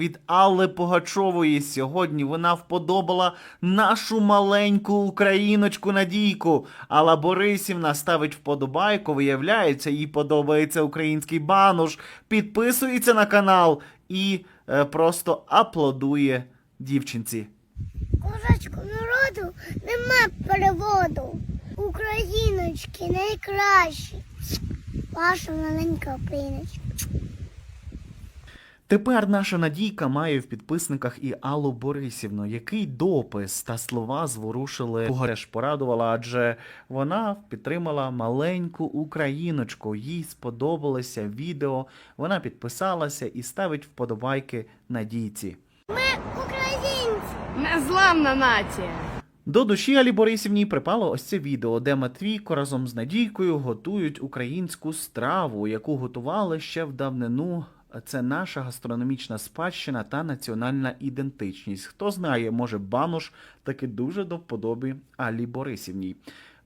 Від Алли Погачової сьогодні вона вподобала нашу маленьку україночку Надійку. Алла Борисівна ставить вподобайку, виявляється, їй подобається український бануш, підписується на канал і е, просто аплодує дівчинці. Козацьку народу нема переводу. Україночки найкращі. Ваша маленька україночка. Тепер наша Надійка має в підписниках і Аллу Борисівну, який допис та слова зворушили Теж порадувала, адже вона підтримала маленьку україночку. Їй сподобалося відео. Вона підписалася і ставить вподобайки Надійці. Ми українці. Незламна нація. До душі Алі Борисівні припало ось це відео, де Матвійко разом з Надійкою готують українську страву, яку готували ще в давнину. Це наша гастрономічна спадщина та національна ідентичність. Хто знає, може, банош таки дуже до вподоби Алі Борисівній.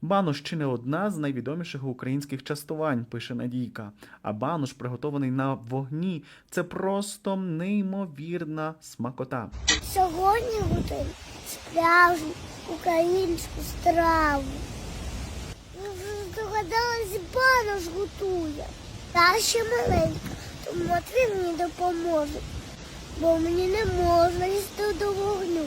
Банош чи не одна з найвідоміших українських частувань, пише Надійка. А банош, приготований на вогні, це просто неймовірна смакота. Сьогодні готуємо справжню українську страву. Здогадались, банош готує. Та ще маленька, Матвій мені допоможе. Бо мені не можна їсти до вогню.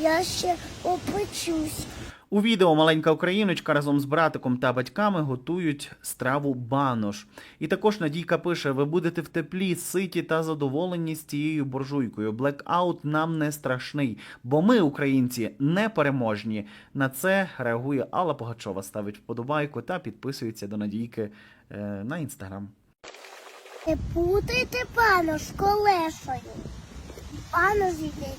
Я ще опечусь. У відео маленька україночка разом з братиком та батьками готують страву банош. І також Надійка пише: ви будете в теплі, ситі та задоволені з цією буржуйкою. Блекаут нам не страшний, бо ми, українці, непереможні. На це реагує Алла Погачова, ставить вподобайку та підписується до Надійки е, на інстаграм. Не путайте пану з колесою. Пану з'їдять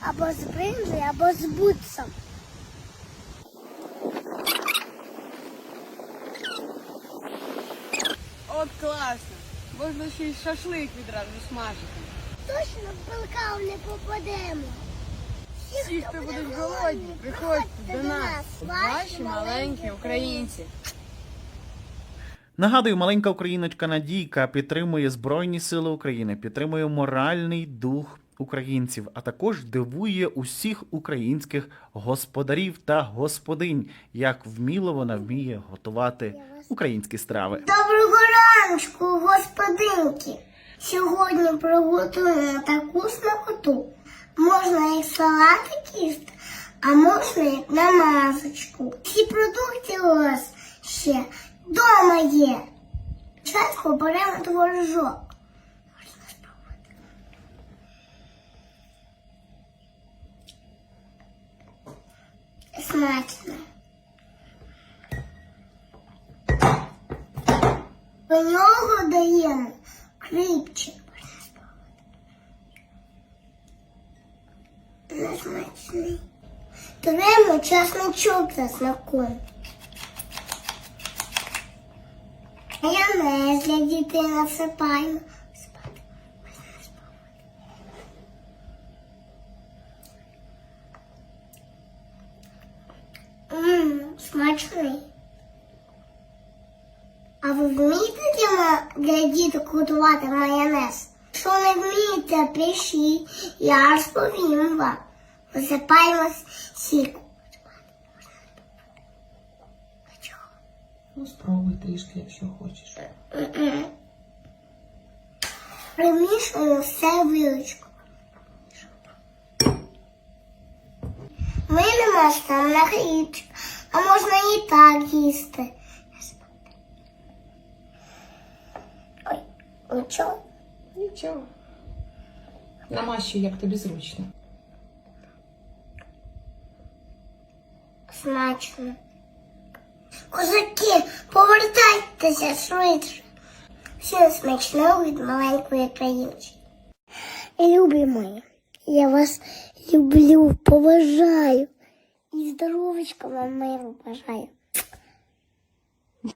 або з бринзою, або з бутсом. От класно. Можна ще й шашлик відразу смажити. Точно в пилкав не попадемо. Всі, хто будуть голодні, приходьте до нас. Ваші маленькі українці. Нагадую, маленька україночка Надійка підтримує Збройні Сили України, підтримує моральний дух українців, а також дивує усіх українських господарів та господинь, як вміло вона вміє готувати українські страви. Доброго раночку, господинки. Сьогодні приготуємо таку смакоту. Можна як салатик їсти, а можна як намазочку. Всі продукти у вас ще вдома є. Спочатку беремо творожок. Смачно. До нього даємо кріпчик. Несмачний. Беремо чесночок за смаком. Майонез для дітей спробувати. Ммм, смачний. А ви вмієте для, для діток готувати майонез? Якщо не вмієте, пишіть, я розповім вам. Висипаємо сік. Ну, спробуй трішки, якщо хочеш. Мгм. Примішуємо все вилочку. Можемо на хлібчик, а можна і так їсти. Ой, нічого. Нічого. Намащуй, як тобі зручно. Смачно. Козаки, повертайтеся швидше. Всім смачного від маленької країни. Любі мої, я вас люблю, поважаю. І здоровечка вам миру бажаю.